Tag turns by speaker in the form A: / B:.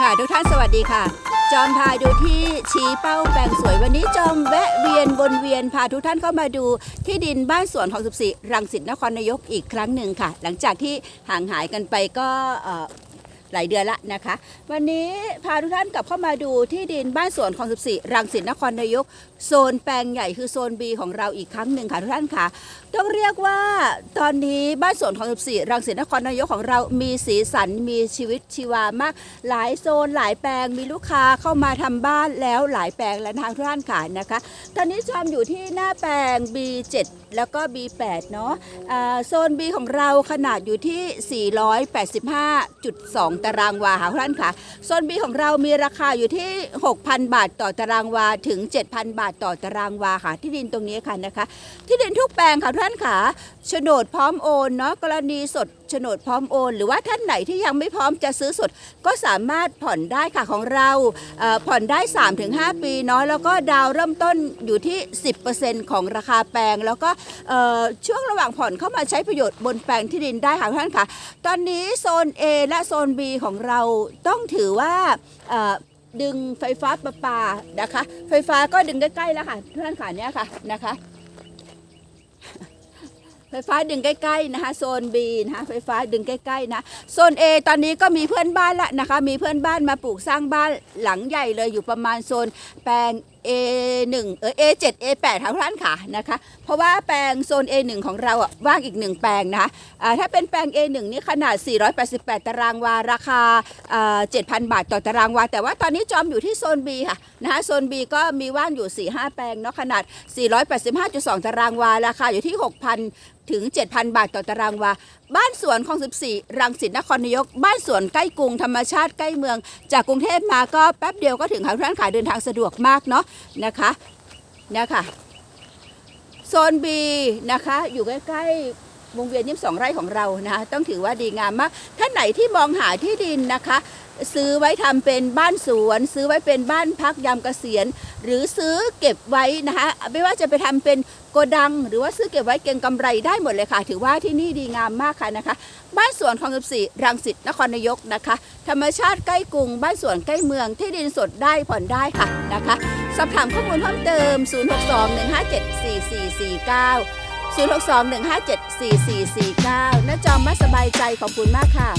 A: ค่ะทุกท่านสวัสดีค่ะ จอมพาดูที่ชี้เป้าแปลงสวยวันนี้จอมแวะเวียนวนเวียนพาทุกท่านเข้ามาดูที่ดินบ้านสวนของ14รังสิตนครนายกอีกครั้งหนึ่งค่ะ หลังจากที่ห่างหายกันไปก็ หลายเดือนละนะคะ วันนี้พาทุกท่านกลับเข้ามาดูที่ดินบ้านสวนของ 14 รังสิตนครนายก โซนแปลงใหญ่คือโซน B ของเราอีกครั้งหนึ่งค่ะทุกท่านค่ะ ต้องเรียกว่าตอนนี้บ้านสวนของ 14 รังสิตนครนายกของเรามีสีสันมีชีวิตชีวามาก หลายโซนหลายแปลงมีลูกค้าเข้ามาทำบ้านแล้วหลายแปลงแล้วทางทุกท่านค่ะนะคะ ตอนนี้จอมอยู่ที่หน้าแปลง B7 แล้วก็ B8 เนาะโซน B ของเราขนาดอยู่ที่ 485.2ตารางวาค่ะท่านค่ะโซนบีของเรามีราคาอยู่ที่ 6,000 บาทต่อตารางวาถึง 7,000 บาทต่อตารางวาค่ะที่ดินตรงนี้ค่ะนะคะ ที่ดินทุกแปลงค่ะท่านค่ะโฉนดพร้อมโอนเนาะกรณีสด ฉนดพร้อมโอน หรือว่าท่านไหนที่ยังไม่พร้อมจะซื้อสดก็สามารถผ่อนได้ค่ะของเราผ่อนได้ 3-5 ปีเนาะแล้วก็ดาวเริ่มต้นอยู่ที่ 10%ของราคาแปลง แล้วก็ช่วงระหว่างผ่อนเข้ามาใช้ประโยชน์บนแปลงที่ดินได้ค่ะท่านค่ะตอนนี้โซน A และโซน B ของเราต้องถือว่าดึงไฟฟ้าประปานะคะ ไฟฟ้าก็ดึงใกล้ๆแล้วค่ะท่านค่ะเนี่ยค่ะนะคะ ไฟฟ้าดึงใกล้ๆนะคะโซน B นะคะไฟฟ้าดึงใกล้ๆนะโซน A ตอนนี้ก็มีเพื่อนบ้านละนะคะมีเพื่อนบ้านมาปลูกสร้างบ้านหลังใหญ่เลยอยู่ประมาณโซนแปลง A1 เออ A7 A8 ทั้งร้านค่ะนะคะ เพราะว่าแปลงโซน A1 ของเราอะว่างอีกหนึ่งแปลงนะคะถ้าเป็นแปลง A1 นี่ขนาด 488 ตารางวาราคา 7,000 บาทต่อตารางวา แต่ว่าตอนนี้จอมอยู่ที่โซน B ค่ะนะคะโซน B ก็มีว่างอยู่ 4-5 แปลงเนาะขนาด 485.2 ตารางวาราคาอยู่ที่ 6,000ถึง 7,000 บาทต่อตารางวา บ้านสวนของ 14 รังสิตนครนายก บ้านสวนใกล้กรุงธรรมชาติใกล้เมือง จากกรุงเทพมาก็แป๊บเดียวก็ถึงค่ะท่านขายเดินทางสะดวกมากเนาะนะคะเนี่ยค่ะโซน B นะคะ อยู่ใกล้ๆวงเวียนยี่สองไร่ของเรานะต้องถือว่าดีงามมากท่านไหนที่มองหาที่ดินนะคะ ซื้อไว้ทำเป็นบ้านสวน ซื้อไว้เป็นบ้านพักยามเกษียณ หรือซื้อเก็บไว้นะคะไม่ว่าจะไปทำเป็น โกดัง หรือว่าซื้อเก็บไว้เก็งกำไรได้หมดเลยค่ะ ถือว่าที่นี่ดีงามมากค่ะนะคะ บ้านสวนของ14รังสิตนครนายกนะคะ ธรรมชาติใกล้กรุง บ้านสวนใกล้เมืองที่ดินสดได้ผ่อนได้ค่ะนะคะสอบถามข้อมูลเพิ่มเติม 062-157-4449 062-157-4449น้าจอมมาสบายใจขอบคุณมากค่ะ